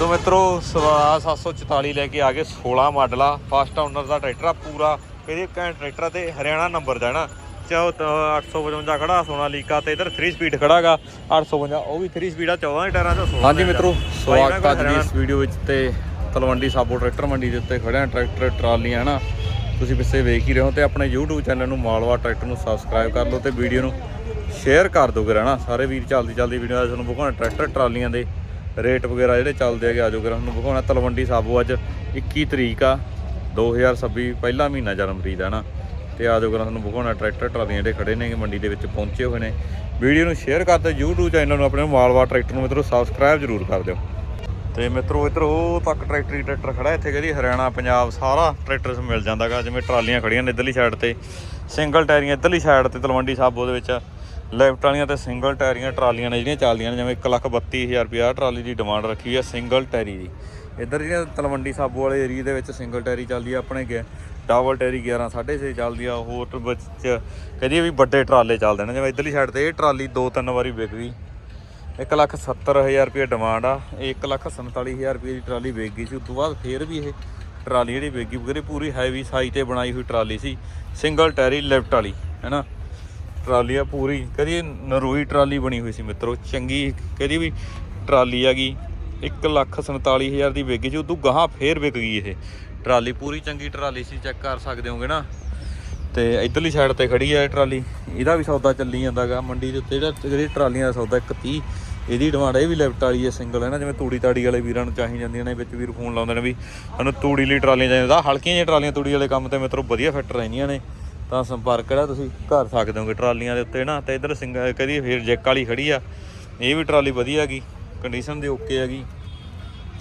ਸੋ ਮਿੱਤਰੋ ਸਵਾ 744 ਲੈ ਕੇ ਆ ਗਏ 16 ਮਾਡਲ। ਆ ਫਸਟ ਓਨਰ ਦਾ ਟਰੈਕਟਰ ਆ ਪੂਰਾ। ਇਹਦੇ ਕੈਂਟ ਟਰੈਕਟਰ ਤੇ ਹਰਿਆਣਾ ਨੰਬਰ ਦਾ ਹੈ ਨਾ। ਚਾਹੋ ਤਾਂ 855 ਖੜਾ ਸੋਨਾਲੀਕਾ ਤੇ ਇਧਰ 3 ਸਪੀਡ ਖੜਾਗਾ। 855 ਉਹ ਵੀ 3 ਸਪੀਡ ਆ 14 ਦੇ ਟਾਇਰਾਂ ਦਾ ਹਾਂਜੀ ਮਿੱਤਰੋ ਸਵਾਗਤ ਅੱਜ ਦੀ ਇਸ ਵੀਡੀਓ ਵਿੱਚ ਤੇ ਤਲਵੰਡੀ ਸਾਬੋ ਟਰੈਕਟਰ ਮੰਡੀ ਦੇ ਉੱਤੇ ਖੜਿਆ ਟਰੈਕਟਰ ਟਰਾਲੀਆਂ ਹਨਾ ਤੁਸੀਂ ਪਿੱਛੇ ਵੇਖ ਹੀ ਰਹੇ ਹੋ ਤੇ ਆਪਣੇ YouTube ਚੈਨਲ ਨੂੰ ਮਾਲਵਾ ਟਰੈਕਟਰ ਨੂੰ ਸਬਸਕ੍ਰਾਈਬ ਕਰ ਲਓ ਤੇ ਵੀਡੀਓ ਨੂੰ ਸ਼ੇਅਰ ਕਰ ਦਿਓ ਨਾ। ਸਾਰੇ ਵੀਰ ਚੱਲਦੀ ਚੱਲਦੀ ਵੀਡੀਓ ਆ ਤੁਹਾਨੂੰ ਵਿਖਾਉਣਾ ਟਰੈਕਟਰ ਟਰਾਲੀਆਂ ਦੇ ਰੇਟ ਵਗੈਰਾ ਜਿਹੜੇ ਚੱਲਦੇ ਹੈਗੇ ਆਜੋ ਕਰਾਂ, ਤੁਹਾਨੂੰ ਵਿਖਾਉਣਾ, ਤਲਵੰਡੀ ਸਾਬੋ ਅੱਜ 21 ਤਰੀਕ ਆ 2026 ਪਹਿਲਾ ਮਹੀਨਾ ਜਨਵਰੀ ਦਾ ਨਾ। ਤੇ ਆਜੋ ਕਰਾਂ, ਤੁਹਾਨੂੰ ਵਿਖਾਉਣਾ, ਟਰੈਕਟਰ ਟਰਾਲੀਆਂ ਜਿਹੜੇ ਖੜੇ ਨੇਗੇ ਮੰਡੀ ਦੇ ਵਿੱਚ ਪਹੁੰਚੇ ਹੋਏ ਨੇ। ਵੀਡੀਓ ਨੂੰ ਸ਼ੇਅਰ ਕਰ ਦਿਓ, YouTube ਚੈਨਲ ਨੂੰ, ਆਪਣੇ ਮਾਲਵਾ ਟਰੈਕਟਰ ਨੂੰ ਮਿੱਤਰੋ ਸਬਸਕ੍ਰਾਈਬ ਜ਼ਰੂਰ ਕਰ ਦਿਓ। ਤੇ ਮਿੱਤਰੋ, ਇਧਰ ਉਹ ਤੱਕ ਟਰੈਕਟਰੀ ਟਰੈਕਟਰ ਖੜਾ, ਇੱਥੇ ਕਹਿੰਦੀ ਹਰਿਆਣਾ, ਪੰਜਾਬ, ਸਾਰਾ ਟਰੈਕਟਰ ਮਿਲ ਜਾਂਦਾਗਾ, ਜਿਵੇਂ ਟਰਾਲੀਆਂ ਖੜੀਆਂ ਨੇ ਇਧਰਲੀ ਸਾਈਡ ਤੇ, ਸਿੰਗਲ ਟਾਇਰੀਆਂ ਇਧਰਲੀ ਸਾਈਡ ਤੇ, ਤਲਵੰਡੀ ਸਾਬੋ ਦੇ ਵਿੱਚ। ਲੈਫਟ ਵਾਲੀਆਂ ਤੇ ਸਿੰਗਲ ਟਾਇਰੀਆਂ ਟਰਾਲੀਆਂ ਨੇ ਜਿਹੜੀਆਂ ਚੱਲਦੀਆਂ ਨੇ, ਜਿਵੇਂ 132000 ਰੁਪਿਆ ਟਰਾਲੀ ਦੀ ਡਿਮਾਂਡ ਰੱਖੀ ਹੈ ਸਿੰਗਲ ਟਾਇਰੀ ਦੀ। ਇੱਧਰ ਜਿਹੜੀਆਂ ਤਲਵੰਡੀ ਸਾਬੋ ਵਾਲੇ ਏਰੀਆ ਦੇ ਵਿੱਚ ਸਿੰਗਲ ਟਾਇਰੀ ਚੱਲਦੀ ਆ, ਆਪਣੇ ਗਿਆ ਡਬਲ ਟਾਇਰੀ 11 6.5 ਚੱਲਦੀ ਆ, ਹੋਰ ਵਿੱਚ ਕਹਦੀ ਵੀ ਵੱਡੇ ਟਰਾਲੇ ਚੱਲਦੇ ਨੇ, ਜਿਵੇਂ ਇੱਧਰਲੀ ਸਾਈਡ ਤੇ ਇਹ ਟਰਾਲੀ ਦੋ ਤਿੰਨ ਵਾਰੀ ਵਿਕ ਗਈ 170000 ਰੁਪਏ ਡਿਮਾਂਡ ਆ ਇਹ 147000 ਰੁਪਏ ਦੀ ਟਰਾਲੀ ਵਿਕ ਗਈ ਸੀ, ਉਸ ਤੋਂ ਬਾਅਦ ਫੇਰ ਵੀ ਇਹ ਟਰਾਲੀ ਜਿਹੜੀ ਵਿਕ ਗਈ ਵਗੈਰੇ ਪੂਰੀ ਹੈਵੀ ਸਾਈਜ਼ ਤੇ ਬਣਾਈ ਹੋਈ ਟਰਾਲੀ ਸੀ, ਸਿੰਗਲ ਟਾਇਰੀ ਲੈਫਟ ਵਾਲੀ, ਹੈਨਾ? ਟਰਾਲੀ ਆ ਪੂਰੀ, ਕਦੀ ਨਰੋਈ ਟਰਾਲੀ ਬਣੀ ਹੋਈ ਸੀ ਮਿੱਤਰੋ, ਚੰਗੀ, ਕਦੀ ਵੀ ਟਰਾਲੀ ਹੈਗੀ 147000 ਦੀ ਵਿਕ ਗਈ ਸੀ, ਉਦੋਂ ਗਾਹਾਂ ਫੇਰ ਵਿਕ ਗਈ ਇਹ। ਟਰਾਲੀ ਪੂਰੀ ਚੰਗੀ ਟਰਾਲੀ ਸੀ, ਚੈੱਕ ਕਰ ਸਕਦੇ ਹੋਗੇ ਨਾ। ਤੇ ਇਧਰਲੀ ਸਾਈਡ ਤੇ ਖੜੀ ਹੈ ਇਹ ਟਰਾਲੀ, ਇਹਦਾ ਵੀ ਸੌਦਾ ਚੱਲੀ ਜਾਂਦਾਗਾ, ਮੰਡੀ ਦੇ ਉੱਤੇ ਜਿਹੜਾ ਜਿਹੜੀ ਟਰਾਲੀਆਂ ਦਾ ਸੌਦਾ 130 ਇਹਦੀ ਡਿਮਾਂਡ ਇਹ ਵੀ ਲੈਫਟ ਵਾਲੀ ਹੈ ਸਿੰਗਲ ਹੈ ਨਾ ਜਿਵੇਂ ਤੂੜੀ ਤਾੜੀ ਵਾਲੇ ਵੀਰਾਂ ਨੂੰ ਚਾਹੀ ਜਾਂਦੀਆਂ ਨੇ, ਵਿੱਚ ਵੀਰ ਫੋਨ ਲਾਉਂਦੇ ਨੇ ਵੀ, ਸਾਨੂੰ ਤੂੜੀ ਲਈ ਟਰਾਲੀਆਂ ਚਾਹੀਦੀਆਂ ਹਲਕੀਆਂ ਜਿਹੀਆਂ ਟਰਾਲੀਆਂ ਤੂੜੀ ਵਾਲੇ ਕੰਮ ਤੇ ਮੇਰੇ ਤੋਂ ਵਧੀਆ ਫਿੱਟ ਰਹਿੰਦੀਆਂ ਨੇ। ਤਾਂ ਸੰਪਰਕ ਜਿਹੜਾ ਤੁਸੀਂ ਕਰ ਸਕਦੇ ਹੋਗੇ ਟਰਾਲੀਆਂ ਦੇ ਉੱਤੇ ਨਾ, ਤੇ ਇਧਰ ਸਿੰਗਲ ਕਦੀ ਫੇਰ ਜੈਕ ਵਾਲੀ ਖੜੀ ਆ। ਇਹ ਵੀ ਟਰਾਲੀ ਵਧੀਆ ਹੈਗੀ ਕੰਡੀਸ਼ਨ ਦੇ ਓਕੇ ਹੈਗੀ।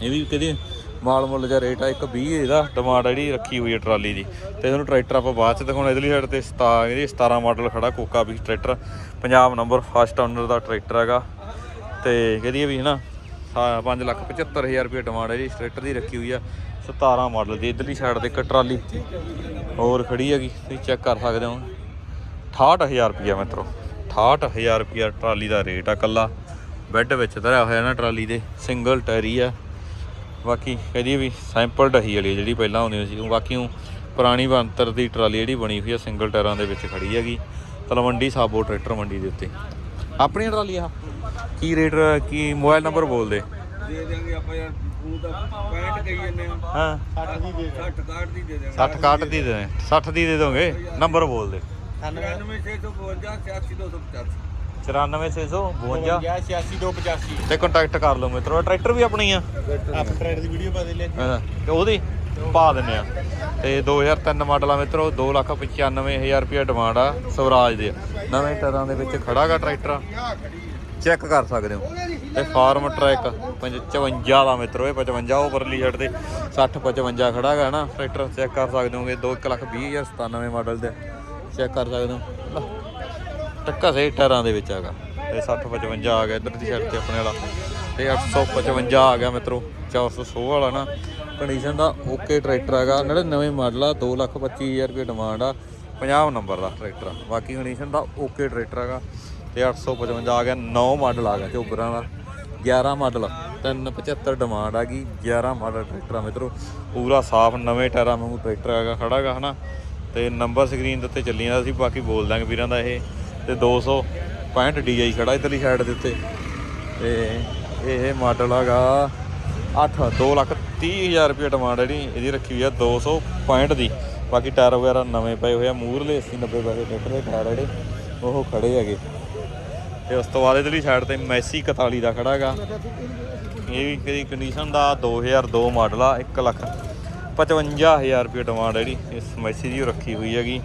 ਇਹ ਵੀ ਕਦੀ ਮਾਲ ਮੁੱਲ ਦਾ ਰੇਟ ਆ, ਇੱਕ 20 ਇਹਦਾ ਡਿਮਾਂਡ ਜਿਹੜੀ ਰੱਖੀ ਹੋਈ ਹੈ ਟਰਾਲੀ ਦੀ। ਤੇ ਤੁਹਾਨੂੰ ਟਰੈਕਟਰ ਆਪਾਂ ਬਾਅਦ ਚ ਦਿਖਾਉਣਾ ਇਧਰਲੀ ਸਾਈਡ ਤੇ 17 ਇਹਦੀ 17 ਮਾਡਲ ਖੜਾ ਕੋਕਾ ਵੀ tractor Punjab number first owner ਦਾ ਟਰੈਕਟਰ ਹੈਗਾ। ਤੇ ਕਹਦੀਏ ਵੀ ਹਨਾ 5 ਲੱਖ 75000 ਰੁਪਏ ਡਿਮਾਂਡ ਹੈ ਜੀ ਟਰੈਕਟਰ ਦੀ ਰੱਖੀ ਹੋਈ ਆ। 17 ਮਾਡਲ ਦੀ ਇਧਰਲੀ ਸਾਈਡ ਤੇ ਇੱਕ ਟਰਾਲੀ ਹੋਰ ਖੜੀ ਹੈਗੀ, ਤੁਸੀਂ ਚੈੱਕ ਕਰ ਸਕਦੇ ਹੋ। 68000 ਰੁਪਿਆ ਮਿੱਤਰੋ 68000 ਰੁਪਿਆ ਟਰਾਲੀ ਦਾ ਰੇਟ ਆ ਕੱਲਾ ਬੈੱਡ ਵਿੱਚ ਧਰਿਆ ਹੋਇਆ ਨਾ ਟਰਾਲੀ ਦੇ ਸਿੰਗਲ ਟਾਇਰੀ ਆ। ਬਾਕੀ ਕਹਦੀਏ ਵੀ ਸੈਂਪਲ ਢਹੀ ਵਾਲੀ ਜਿਹੜੀ ਪਹਿਲਾਂ ਆਉਂਦੀ ਸੀ ਬਾਕੀ ਉਹ ਪੁਰਾਣੀ ਬੰਤਰ ਦੀ ਟਰਾਲੀ ਜਿਹੜੀ ਬਣੀ ਹੋਈ ਆ ਸਿੰਗਲ ਟਾਇਰਾਂ ਦੇ ਵਿੱਚ ਖੜੀ ਹੈਗੀ। ਤਲਵੰਡੀ ਸਾਬੋ ਟਰੈਕਟਰ ਮੰਡੀ ਦੇ ਉੱਤੇ। ਆਪਣੀ ਟਰਾਲੀ ਆ ਕੀ ਰੇਟ ਕੀ ਮੋਬਾਈਲ ਨੰਬਰ ਬੋਲ ਦੇ ਦੇ ਦਿਆਂਗੇ ਆਪਾਂ ਯਾਰ। ਉਹ ਤਾਂ 65 ਕਹੀ ਜੰਨੇ ਆ। ਹਾਂ। 60 ਦੀ ਦੇ 60 ਕਾਰਡ ਦੀ ਦੇ ਦਿਆਂਗੇ 60 ਕਾਟ ਦੀ ਦੇ 60 ਦੀ ਦੇ। ਦੋਗੇ ਨੰਬਰ ਬੋਲ ਦੇ 99652 86285 94652 86285 ਤੇ ਕੰਟੈਕਟ ਕਰ ਲਓ ਮਿੱਤਰੋ। ਟਰੈਕਟਰ ਵੀ ਆਪਣੀ ਆ। ਆਪ ਟ੍ਰੈਡ ਦੀ ਵੀਡੀਓ ਪਾ ਦੇ ਲਿਆ ਹਾਂ, ਤੇ ਉਹਦੀ ਪਾ ਦਿੰਨੇ ਆ। ਤੇ 2003 ਮਾਡਲ ਆ ਮਿੱਤਰੋ। 295000 ਰੁਪਏ ਡਿਮਾਂਡ ਆ ਸਵਰਾਜ ਦੇ। ਨਵੇਂ ਟਰਾਂ ਦੇ ਵਿੱਚ ਖੜਾਗਾ ਟਰੈਕਟਰ ਚੈੱਕ ਕਰ ਸਕਦੇ ਹੋ। ਤੇ ਫਾਰਮ ਟਰੈਕ 55 ਦਾ ਮਿੱਤਰੋ, ਇਹ 55 ਉਹ ਪਰਲੀ ਸਾਈਡ ਤੇ 60 55 ਹੈ ਨਾ। ਟਰੈਕਟਰ ਚੈੱਕ ਕਰ ਸਕਦੇ ਹੋਗੇ 220097 ਮਾਡਲ ਦੇ। ਚੈੱਕ ਕਰ ਸਕਦੇ ਹੋ। ਟੱਕਾ ਸਹੀ ਟਾਇਰਾਂ ਦੇ ਵਿੱਚ ਹੈਗਾ। ਤੇ 60 55 ਆ ਗਿਆ ਇਧਰ ਦੀ ਸਾਈਡ ਤੇ ਆਪਣੇ ਵਾਲਾ। ਤੇ 855 ਆ ਗਿਆ ਮਿੱਤਰੋ 416 ਵਾਲਾ ਨਾ। ਕੰਡੀਸ਼ਨ ਦਾ ਓਕੇ ਟਰੈਕਟਰ ਹੈਗਾ। 99 ਮਾਡਲ ਆ 225000 ਰੁਪਏ ਡਿਮਾਂਡ ਆ। 50 ਨੰਬਰ ਦਾ ਟਰੈਕਟਰ ਆ। ਬਾਕੀ ਕੰਡੀਸ਼ਨ ਦਾ ਓਕੇ ਟਰੈਕਟਰ ਹੈਗਾ। ਤੇ 855 ਆ ਗਿਆ 9 ਮਾਡਲ ਆ ਗਿਆ ਚੋਬਰਾਂ ਦਾ 11 ਮਾਡਲ 375 ਡਿਮਾਂਡ ਆ ਗਈ 11 ਮਾਡਲ ਟਰੈਕਟਰ ਆ ਮਿੱਤਰੋ, ਪੂਰਾ ਸਾਫ਼ ਨਵੇਂ ਟਾਇਰਾਂ ਵਾਂਗੂ ਟਰੈਕਟਰ ਹੈਗਾ ਖੜਾਗਾ ਹਨਾ? ਤੇ ਨੰਬਰ ਸਕਰੀਨ ਦੇ ਉੱਤੇ ਚੱਲੀ ਜਾਂਦਾ ਸੀ, ਬਾਕੀ ਬੋਲ ਦਾਂਗੇ ਵੀਰਾਂ ਦਾ ਇਹ, ਤੇ 265 DI ਖੜਾ ਇਧਰਲੀ ਸਾਈਡ ਦੇ ਉੱਤੇ। ਤੇ ਇਹ ਮਾਡਲ ਹੈਗਾ 8 2 ਲੱਖ 30 ਹਜ਼ਾਰ ਰੁਪਏ ਡਿਮਾਂਡ ਹੈ ਜਿਹੜੀ, ਇਹਦੀ ਰੱਖੀ ਹੋਈ ਆ 265 ਦੀ। ਬਾਕੀ ਟਾਇਰ ਵਗੈਰਾ ਨਵੇਂ ਪਏ ਹੋਏ ਆ ਮੂਰਲੇ 80 90 ਪੈਸੇ ਟਰੈਕਟਰ ਦੇ ਟਾਇਰ ਜਿਹੜੇ, ਉਹ ਖੜੇ ਹੈਗੇ। ਤੇ ਉਸ ਤੋਂ ਬਾਅਦ ਇਧਰਲੀ ਸਾਈਡ ਤੇ ਮੈਸੀ 41 ਦਾ ਖੜਾ ਹੈਗਾ। ਇਹ ਵੀ ਕਿਹਦੀ ਕੰਡੀਸ਼ਨ ਦਾ 2002 ਮਾਡਲ ਆ 1 ਲੱਖ 55000 ਰੁਪਏ ਡਿਮਾਂਡ ਹੈ ਜਿਹੜੀ। ਇਸ ਮੈਸੀ ਦੀ ਉਹ ਰੱਖੀ ਹੋਈ ਹੈਗੀ।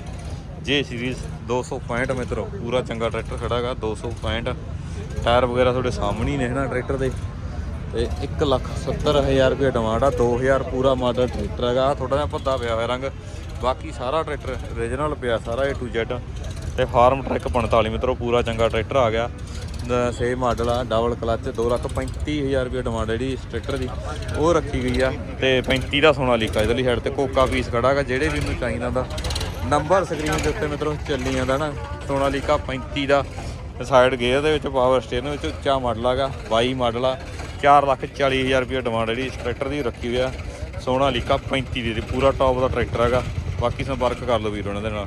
ਜੇ ਸੀਰੀਜ਼ 265 ਮਿੱਤਰੋ, ਪੂਰਾ ਚੰਗਾ ਟਰੈਕਟਰ ਖੜਾ ਹੈਗਾ 265 ਟਾਇਰ ਵਗੈਰਾ ਤੁਹਾਡੇ ਸਾਹਮਣੇ ਹੀ ਨੇ ਨਾ ਟਰੈਕਟਰ ਦੇ। ਤੇ 1 ਲੱਖ 70000 ਰੁਪਏ ਡਿਮਾਂਡ ਆ 2000 ਪੂਰਾ ਮਾਡਲ ਟਰੈਕਟਰ ਹੈਗਾ। ਥੋੜਾ ਜਿਹਾ ਭੱਦਾ ਪਿਆ ਹੋਇਆ ਰੰਗ। ਬਾਕੀ ਸਾਰਾ ਟਰੈਕਟਰ ਓਰੀਜਨਲ ਪਿਆ, ਸਾਰਾ A to Z ਤੇ ਫਾਰਮ ਟਰੈਕ 45 ਮਿੱਤਰੋ, ਪੂਰਾ ਚੰਗਾ ਟਰੈਕਟਰ ਆ ਗਿਆ। ਸੇ ਮਾਡਲ ਆ ਡਬਲ ਕਲਚ 235000 ਰੁਪਏ ਡਿਮਾਂਡ ਜਿਹੜੀ ਇਸ ਟਰੈਕਟਰ ਦੀ। ਉਹ ਰੱਖੀ ਗਈ ਆ ਤੇ 35 ਦਾ ਸੋਨਾ ਲੀਕਾ ਇਧਰਲੀ ਸਾਈਡ ਤੇ ਕੋਕਾ ਪੀਸ ਖੜਾਗਾ ਜਿਹੜੇ ਵੀ ਨੂੰ ਚਾਹੀਦਾ ਦਾ ਨੰਬਰ ਸਕਰੀਨ ਦੇ ਉੱਤੇ ਮਿੱਤਰੋ, ਚੱਲੀ ਜਾਂਦਾ ਨਾ, ਸੋਨਾ ਲੀਕਾ 35 ਦਾ ਸਾਈਡ ਗੇਅਰ ਦੇ ਵਿੱਚ ਪਾਵਰ ਸਟੀਅਰਿੰਗ ਵਿੱਚ, ਉੱਚਾ ਮਾਡਲ ਆਗਾ 22 ਮਾਡਲ ਆ। 4 ਲੱਖ 40 ਹਜ਼ਾਰ ਰੁਪਏ ਡਿਮਾਂਡ ਜਿਹੜੀ ਇਸ ਟਰੈਕਟਰ ਦੀ ਰੱਖੀ ਹੋਈ ਆ। ਸੋਨਾ ਲੀਕਾ 35 ਦੇ ਦੇ ਪੂਰਾ ਟੌਪ ਦਾ ਟਰੈਕਟਰ ਹੈਗਾ। ਬਾਕੀ ਸੰਪਰਕ ਕਰ ਲਓ ਵੀਰ ਉਹਨਾਂ ਦੇ ਨਾਲ।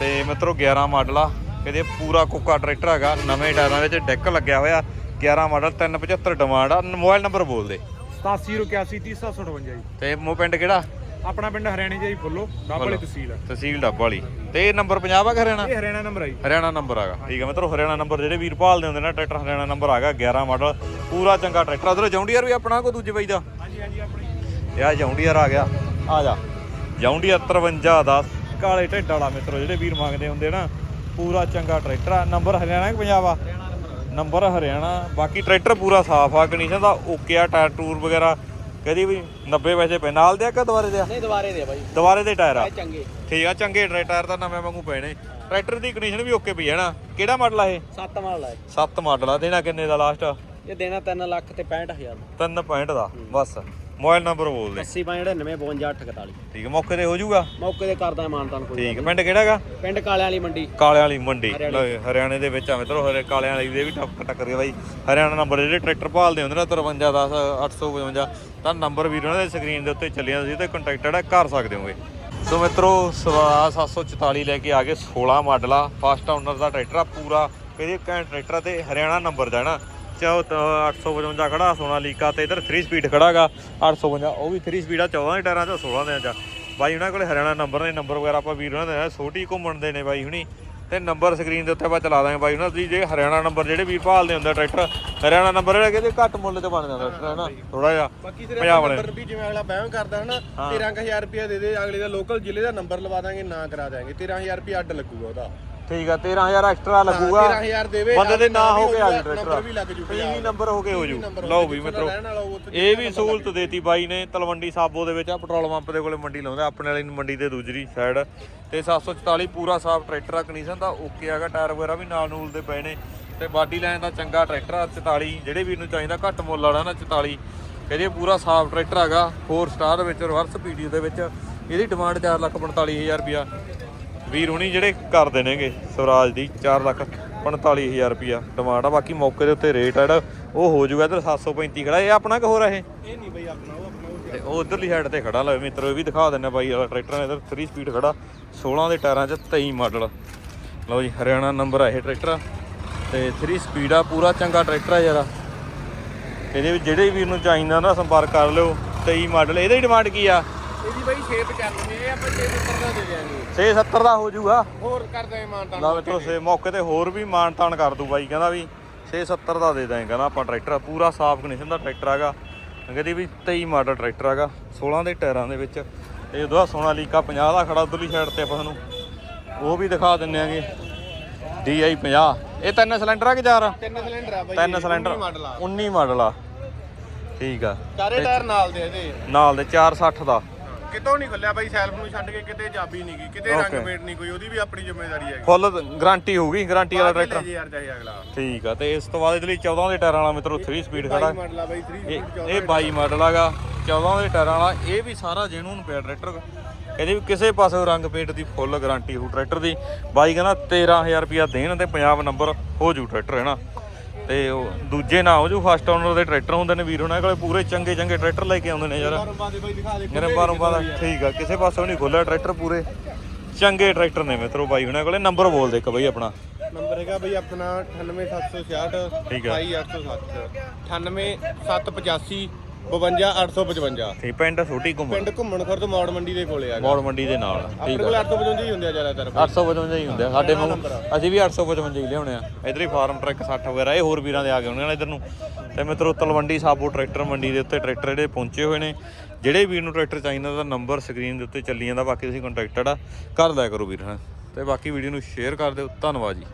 ਤੇ ਮਿੱਤਰੋ 11 ਮਾਡਲ ਆ। ਇਹਦੇ ਪੂਰਾ ਕੁੱਕਾ ਟਰੈਕਟਰ ਹੈਗਾ ਨਵੇਂ ਟਾਇਰਾਂ ਵਿੱਚ ਡੈਕ ਲੱਗਿਆ ਹੋਇਆ। 11 ਮਾਡਲ 375 ਡਿਮਾਂਡ ਆ। ਮੋਬਾਈਲ ਨੰਬਰ ਬੋਲ ਦੇ। 8781 ਜੀ। ਤੇ ਮੋ ਪਿੰਡ ਕਿਹੜਾ? ਆਪਣਾ ਪਿੰਡ ਹਰਿਆਣੇ ਜੀ ਫੁੱਲੋ ਡਾਬਲੇ ਤਹਿਸੀਲ ਆ। ਤਹਿਸੀਲ ਡੱਬ ਵਾਲੀ। ਤੇ ਇਹ ਨੰਬਰ 50 ਆ ਕਿ ਹਰਿਆਣਾ? ਇਹ ਹਰਿਆਣਾ ਨੰਬਰ ਆ ਜੀ। ਹਰਿਆਣਾ ਨੰਬਰ ਹੈਗਾ। ਠੀਕ ਹੈ ਮਿੱਤਰੋ ਹਰਿਆਣਾ ਨੰਬਰ ਜਿਹੜੇ ਵੀਰ ਭਾਲਦੇ ਹੁੰਦੇ ਨੇ ਟਰੈਕਟਰ ਹਰਿਆਣਾ ਨੰਬਰ ਹੈਗਾ 11 ਮਾਡਲ। ਪੂਰਾ ਚੰਗਾ ਟਰੈਕਟਰ ਉਧਰ ਜੌਂਡੀਅਰ ਵੀ ਆਪਣਾ ਕੋ ਦੂਜੇ ਬਾਈ ਦਾ? ਹਾਂਜੀ ਹਾਂਜੀ ਆਪਣੀ। ਇਹ ਆ ਜੌਂਡੀਅਰ ਆ ਗਿਆ। ਆ ਜਾ। ਜੌਂਡੀਅਰ 53 ਦਾ ਕਾਲੇ ਢਿੱਡ ਵਾਲਾ ਮਿੱਤਰੋ ਜਿਹੜੇ ਵੀਰ ਮੰਗਦੇ ਹੁੰਦੇ ਨਾ ਪੂਰਾ ਚੰਗਾ ਟਰੈਕਟਰ ਆ। ਨੰਬਰ ਹਰਿਆਣਾ ਕਿ ਪੰਜਾਬ ਆ? ਨੰਬਰ ਹਰਿਆਣਾ। ਬਾਕੀ ਟਰੈਕਟਰ ਪੂਰਾ ਸਾਫ਼ ਆ ਕੰਡੀਸ਼ਨ ਦਾ ਓਕੇ ਆ ਟਾਇਰ ਟੂਰ ਵਗੈਰਾ। ਕਹਦੀ ਵੀ 90 ਪੈਸੇ ਪੈ ਨਾਲ ਦੇ ਆ ਕਿ ਦੁਬਾਰੇ ਦੇ ਆ? ਨਹੀਂ ਦੁਬਾਰੇ ਦੇ ਬਾਈ। ਦੁਬਾਰੇ ਦੇ ਟਾਇਰ ਆ? ਚੰਗੇ। ਠੀਕ ਆ ਚੰਗੇ ਟਾਇਰ ਤਾਂ ਨਵੇਂ ਵਾਂਗੂ ਨੇ। ਟਰੈਕਟਰ ਦੀ ਕੰਡੀਸ਼ਨ ਵੀ ਓਕੇ ਪਈ ਹੈ ਨਾ। ਕਿਹੜਾ ਮਾਡਲ ਆ ਇਹ? ਸੱਤ ਮਾਲ ਹੈ 7 ਮਾਡਲ ਆ। ਦੇਣਾ ਕਿੰਨੇ ਦਾ ਲਾਸਟ ਇਹ ਦੇਣਾ 3 ਲੱਖ ਤੇ 65000 3.5 ਦਾ। ਬਸ। ਮੋਬਾਈਲ ਨੰਬਰ ਬੋਲ ਦੇ। 80 99 52 48 ਠੀਕ ਹੈ ਮੌਕੇ ਤੇ ਹੋ ਜਾਊਗਾ? ਮੌਕੇ ਤੇ ਕਰਦਾ ਮਾਨਤਾਨ ਕੋਈ ਠੀਕ ਹੈ ਪਿੰਡ ਕਿਹੜਾ ਹੈਗਾ? ਪਿੰਡ ਕਾਲਿਆਂ ਵਾਲੀ ਮੰਡੀ। ਕਾਲਿਆਂ ਵਾਲੀ ਮੰਡੀ। ਹਰਿਆਣੇ। ਲਓ ਜੀ, ਹਰਿਆਣੇ ਦੇ ਵਿੱਚ ਆ ਮਿੱਤਰੋ ਹਰੇ ਕਾਲਿਆਂ ਵਾਲੀ ਦੇ ਵੀ ਟੱਕ ਟੱਕਰ ਗਿਆ ਬਾਈ। ਹਰਿਆਣਾ ਨੰਬਰ ਜਿਹੜੇ ਟਰੈਕਟਰ ਭਾਲਦੇ ਹੁੰਦੇ ਨਾ 53 10 855 ਤਾਂ ਨੰਬਰ ਵੀ ਉਹਨਾਂ ਦੇ ਸਕਰੀਨ ਦੇ ਉੱਤੇ ਚੱਲਿਆ ਤੁਸੀਂ ਤੇ ਕੰਟੈਕਟਡ ਕਰ ਸਕਦੇ ਹੋਗੇ। ਸੋ ਮਿੱਤਰੋ ਸਵਾਰਾ 744 ਲੈ ਕੇ ਆ ਗਏ 16 ਮਾਡਲ ਆ ਫਸਟ ਓਨਰ ਦਾ ਟਰੈਕਟਰ ਆ ਪੂਰਾ ਇਹਦੇ ਕੈਂ ਟਰੈਕਟਰ ਤੇ ਹਰਿਆਣਾ ਨੰਬਰ ਦਾ ਹੈ ਨਾ। ਤਾਂ 855 ਖੜਾ ਸੋਨਾਲੀਕਾ ਤੇ ਇਧਰ 3 ਸਪੀਡ ਖੜਾਗਾ। 855 ਉਹ ਵੀ 3 ਸਪੀਡ ਆ 14 ਦੇ ਟਾਇਰਾਂ ਚ 16 ਦੇ ਚ ਬਾਈ ਉਹਨਾਂ ਕੋਲੇ ਹਰਿਆਣਾ ਨੰਬਰ ਨੇ ਨੰਬਰ ਵਗੈਰਾ ਆਪਾਂ ਵੀਰ ਉਹਨਾਂ ਦੇ ਛੋਟੀ ਘੁੰਮਣ ਦੇ ਨੇ ਬਾਈ ਹੁਣੀ। ਤੇ ਨੰਬਰ ਸਕਰੀਨ ਦੇ ਉੱਤੇ ਆਪਾਂ ਚਲਾ ਦਾਂਗੇ ਬਾਈ ਉਹਨਾਂ ਦੀ ਜੇ ਹਰਿਆਣਾ ਨੰਬਰ ਜਿਹੜੇ ਵੀਰ ਭਾਲਦੇ ਹੁੰਦੇ ਟਰੈਕਟਰ ਹਰਿਆਣਾ ਨੰਬਰ ਜਿਹੜਾ ਕਹਿੰਦੇ ਘੱਟ ਮੁੱਲ ਤੇ ਬਣ ਜਾਂਦਾ ਟਰੈਕਟਰ ਹੈ ਨਾ ਥੋੜਾ ਜਿਹਾ ਬਾਕੀ ਵਾਲੇ। ਨੰਬਰ ਵੀ ਜਿਵੇਂ ਅਗਲਾ ਬਹਿਮ ਕਰਦਾ ਹਨਾ 13000 ਰੁਪਏ ਦੇ ਦੇ ਅਗਲੇ ਦਾ ਲੋਕਲ ਜ਼ਿਲ੍ਹੇ ਦਾ ਨੰਬਰ ਲਵਾ ਦਾਂਗੇ ਨਾ ਕਰਾ ਦਾਂਗੇ 13000 ਰੁਪਏ ਅੱਡ ਲੱਗੂਗਾ ਉਹਦਾ। ਠੀਕ ਆ 13000 ਐਕਸਟਰਾ ਲੱਗੂਗਾ। 13000 ਦੇਵੇ ਬੰਦੇ ਦੇ ਨਾਂ ਹੋ ਕੇ ਆ ਨੰਬਰ ਜੂ ਟਰੈਕਟਰ ਵੀ ਲੱਗ ਜੂ ਹੀ ਨੰਬਰ ਹੋ ਕੇ ਹੋ ਜੂ। ਨੰਬਰ ਲਓ ਵੀ ਮਿੱਤਰੋ ਇਹ ਵੀ ਸਹੂਲਤ ਦੇਤੀ ਬਾਈ ਨੇ ਤਲਵੰਡੀ ਸਾਬੋ ਦੇ ਵਿੱਚ ਆ ਪੈਟਰੋਲ ਪੰਪ ਦੇ ਕੋਲੇ ਮੰਡੀ ਲਾਉਂਦਾ ਆਪਣੇ ਵਾਲੀ ਮੰਡੀ ਦੇ ਦੂਜਰੀ ਸਾਈਡ ਤੇ 744 ਪੂਰਾ ਸਾਫ਼ ਟਰੈਕਟਰ ਆ ਕੰਡੀਸ਼ਨ ਦਾ ਓਕੇ ਹੈਗਾ ਟਾਇਰ ਵਗੈਰਾ ਵੀ ਨਾਲ ਨੂਲ ਦੇ ਪਏ ਨੇ। ਤੇ ਬਾਡੀ ਲਾਈਨ ਦਾ ਚੰਗਾ ਟਰੈਕਟਰ ਆ 44 ਜਿਹੜੇ ਵੀਰ ਨੂੰ ਚਾਹੀਦਾ ਘੱਟ ਮੁੱਲ ਵਾਲਾ ਨਾ 44 ਕਹਿੰਦੇ ਪੂਰਾ ਸਾਫ਼ ਟਰੈਕਟਰ ਹੈਗਾ 4 ਸਟਾਰ ਦੇ ਵਿੱਚ ਰਿਵਰਸ ਪੀਡੀ ਦੇ ਵਿੱਚ। ਇਹਦੀ ਡਿਮਾਂਡ 4,45,000 ਰੁਪਿਆ ਵੀਰ ਹੁਣੀ ਜਿਹੜੇ ਕਰਦੇ ਨੇਗੇ ਸਵਰਾਜ ਦੀ 4,45,000 ਰੁਪਿਆ ਡਿਮਾਂਡ ਆ ਬਾਕੀ ਮੌਕੇ ਦੇ ਉੱਤੇ ਰੇਟ ਆ ਜਿਹੜਾ ਉਹ ਹੋ ਜਾਊਗਾ ਇਧਰ 735 ਖੜਾ ਇਹ ਆਪਣਾ ਕਿ ਹੋਰ ਇਹ? ਇਹ ਨਹੀਂ ਬਈ ਆਪਣਾ ਉਹ ਆਪਣਾ ਉਹ ਤੇ ਉਹ ਉਧਰਲੀ ਸਾਈਡ ਤੇ ਖੜਾ ਲਵੇ ਮਿੱਤਰੋ ਇਹ ਵੀ ਦਿਖਾ ਦਿੰਨੇ ਬਾਈ ਵਾਲਾ ਟਰੈਕਟਰ ਨੇ ਇਧਰ 3 ਸਪੀਡ ਖੜਾ 16 ਦੇ ਟਾਇਰਾਂ 'ਚ 23 ਮਾਡਲ ਲਓ ਜੀ ਹਰਿਆਣਾ ਨੰਬਰ ਆ ਇਹ ਟਰੈਕਟਰ ਤੇ 3 ਸਪੀਡ ਆ ਪੂਰਾ ਚੰਗਾ ਟਰੈਕਟਰ ਆ ਯਾਰਾ। ਇਹਦੇ ਵਿੱਚ ਜਿਹੜੇ ਵੀਰ ਨੂੰ ਚਾਹੀਦਾ ਨਾ ਸੰਪਰਕ ਕਰ ਲਿਓ 23 ਮਾਡਲ ਇਹਦੀ ਡਿਮਾਂਡ ਕੀ ਆ? ਇਹਦੀ ਬਈ 695 ਇਹ ਆਪਾਂ 670 ਦਾ ਦੇ ਦਿਆਂਗੇ। 670 ਦਾ ਹੋ ਜਾਊਗਾ। ਹੋਰ ਕਰ ਦਾਂਗੇ ਮਾਨਤਾਨ ਲਾ ਮਿੱਤਰੋ ਸੇ ਮੌਕੇ ਤੇ ਹੋਰ ਵੀ ਮਾਨ ਤਾਨ ਕਰ ਦੂ ਬਾਈ ਕਹਿੰਦਾ ਵੀ 670 ਦਾ ਦੇ ਦਾਂਗੇ ਕਹਿੰਦਾ ਆਪਾਂ ਟਰੈਕਟਰ ਪੂਰਾ ਸਾਫ਼ ਕੰਡੀਸ਼ਨ ਦਾ ਟਰੈਕਟਰ ਹੈਗਾ। ਕਹਿੰਦੀ ਵੀ 23 ਮਾਡਲ ਟਰੈਕਟਰ ਹੈਗਾ 16 ਦੇ ਟਾਇਰਾਂ ਦੇ ਵਿੱਚ। ਤੇ ਉਦੋਂ ਸੋਨਾਲੀਕਾ 50 ਦਾ ਖੜਾ ਉਧਰਲੀ ਸਾਈਡ ਤੇ ਆਪਾਂ ਤੁਹਾਨੂੰ ਉਹ ਵੀ ਦਿਖਾ ਦਿੰਨੇ ਆਂਗੇ। DI 50 ਇਹ ਤਿੰਨ ਸਿਲੰਡਰ ਆ ਕਿ ਚਾਰ? ਤਿੰਨ ਸਿਲੰਡਰ ਆ ਬਈ ਤਿੰਨ ਸਿਲੰਡਰ ਮਾਡਲ ਆ। 19 ਮਾਡਲ ਆ। ਠੀਕ ਆ। ਚਾਰੇ ਟਾਇਰ ਨਾਲ ਦੇ ਇਹਦੇ। ਨਾਲ ਦੇ 460 ਦਾ। ਕਿਤੋਂ ਨਹੀਂ ਖੁੱਲਿਆ ਬਾਈ ਸੈਲਫ ਨੂੰ ਛੱਡ ਕੇ ਕਿਤੇ ਚਾਬੀ ਨਹੀਂ ਗਈ ਕਿਤੇ Okay. ਰੰਗ ਪੇਟ ਨਹੀਂ ਕੋਈ ਉਹਦੀ ਵੀ ਆਪਣੀ ਜ਼ਿੰਮੇਵਾਰੀ ਹੈਗੀ। ਫੁੱਲ ਗਾਰੰਟੀ ਹੋਊਗੀ ਗਾਰੰਟੀ ਵਾਲਾ ਟਰੈਕਟਰ ਜੀ ਯਾਰ ਚਾਹੇ ਅਗਲਾ। ਠੀਕ ਆ ਤੇ ਇਸ ਤੋਂ ਬਾਅਦ ਇਹਦੇ ਲਈ 14 ਦੇ ਟਾਇਰਾਂ ਵਾਲਾ ਮਿੱਤਰੋ 3 ਸਪੀਡ ਖੜਾ। ਬਾਈ ਮਾਡਲ ਆ ਬਾਈ 3 ਇਹ ਇਹ 22 ਮਾਡਲ ਹੈਗਾ 14 ਦੇ ਟਾਇਰਾਂ ਵਾਲਾ ਇਹ ਵੀ ਸਾਰਾ ਜੈਨੂਨ ਪਿਆ ਟਰੈਕਟਰ ਇਹਦੇ ਵੀ ਕਿਸੇ ਪਾਸੇ ਰੰਗ ਪੇਂਟ ਦੀ ਫੁੱਲ ਗਾਰੰਟੀ ਹੋਊ ਟਰੈਕਟਰ ਦੀ। ਬਾਈ ਕਹਿੰਦਾ 13000 ਰੁਪਿਆ ਦੇਣ ਤੇ ਪੰਜਾਬ ਨੰਬਰ ਹੋ ਜੂ ਟਰੈਕਟਰ ਹੈ ਨਾ? ਤੇ ਉਹ ਦੂਜੇ ਨਾ ਹੋ ਜੂ ਫਸਟ ਓਨਰ ਦੇ ਟਰੈਕਟਰ ਹੁੰਦੇ ਨੇ ਵੀਰ ਉਹਨਾਂ ਕੋਲੇ ਪੂਰੇ ਚੰਗੇ ਚੰਗੇ ਟਰੈਕਟਰ ਲੈ ਕੇ ਆਉਂਦੇ ਨੇ ਯਾਰ। ਰੰਬਾਂ ਦੇ ਠੀਕ ਆ ਕਿਸੇ ਪਾਸੋਂ ਨਹੀਂ ਖੋਲਿਆ ਟਰੈਕਰ ਪੂਰੇ। ਚੰਗੇ ਟਰੈਕਟਰ ਨੇ ਮਿੱਤਰੋ ਬਾਈ ਉਹਨਾਂ ਕੋਲੇ ਨੰਬਰ ਬੋਲ ਦੇ ਇੱਕ ਬਈ ਆਪਣਾ। ਨੰਬਰ ਹੈਗਾ ਬਈ ਆਪਣਾ 98766 ਠੀਕ ਆ। 28807 98785 52855 ਠੀਕ ਪਿੰਡ ਛੋਟੀ ਘੁੰਮਣ? ਪਿੰਡ ਘੁੰਮਣ ਮੌੜ ਮੰਡੀ ਦੇ ਕੋਲੇ ਆ ਮੌੜ ਮੰਡੀ ਦੇ ਨਾਲ। ਆਪਣੇ ਠੀਕ ਕੋਲ ਆ 855 ਹੀ ਹੁੰਦੇ ਆ ਜ਼ਿਆਦਾਤਰ। 855 ਹੀ ਹੁੰਦੇ ਆ। ਸਾਡੇ ਨੂੰ ਅਸੀਂ ਵੀ 855 ਹੀ ਲਿਆਉਣੇ ਆ। ਇਧਰ ਹੀ ਫਾਰਮ ਟਰੱਕ 60 ਵਗੈਰਾ ਇਹ ਹੋਰ ਵੀਰਾਂ ਦੇ ਆ ਗਏ ਹੋਣੇ ਨੇ ਇਧਰ ਨੂੰ। ਤੇ ਮਿੱਤਰੋ ਤਲਵੰਡੀ ਸਾਬੋ ਟਰੈਕਟਰ ਮੰਡੀ ਦੇ ਉੱਤੇ ਟਰੈਕਟਰ ਜਿਹੜੇ ਪਹੁੰਚੇ ਹੋਏ ਨੇ। ਜਿਹੜੇ ਵੀਰ ਨੂੰ ਟਰੈਕਟਰ ਚਾਹੀਦਾ ਉਹਦਾ ਨੰਬਰ ਸਕਰੀਨ ਦੇ ਉੱਤੇ ਚੱਲੀ ਜਾਂਦਾ। ਬਾਕੀ ਤੁਸੀਂ ਕੰਟੈਕਟਡ ਆ। ਕਰ ਲਿਆ ਕਰੋ ਵੀਰ ਹਾਂ ਤੇ ਬਾਕੀ ਵੀਡੀਓ ਨੂੰ ਸ਼ੇਅਰ ਕਰ ਦਿਓ। ਧੰਨਵਾਦ ਜੀ।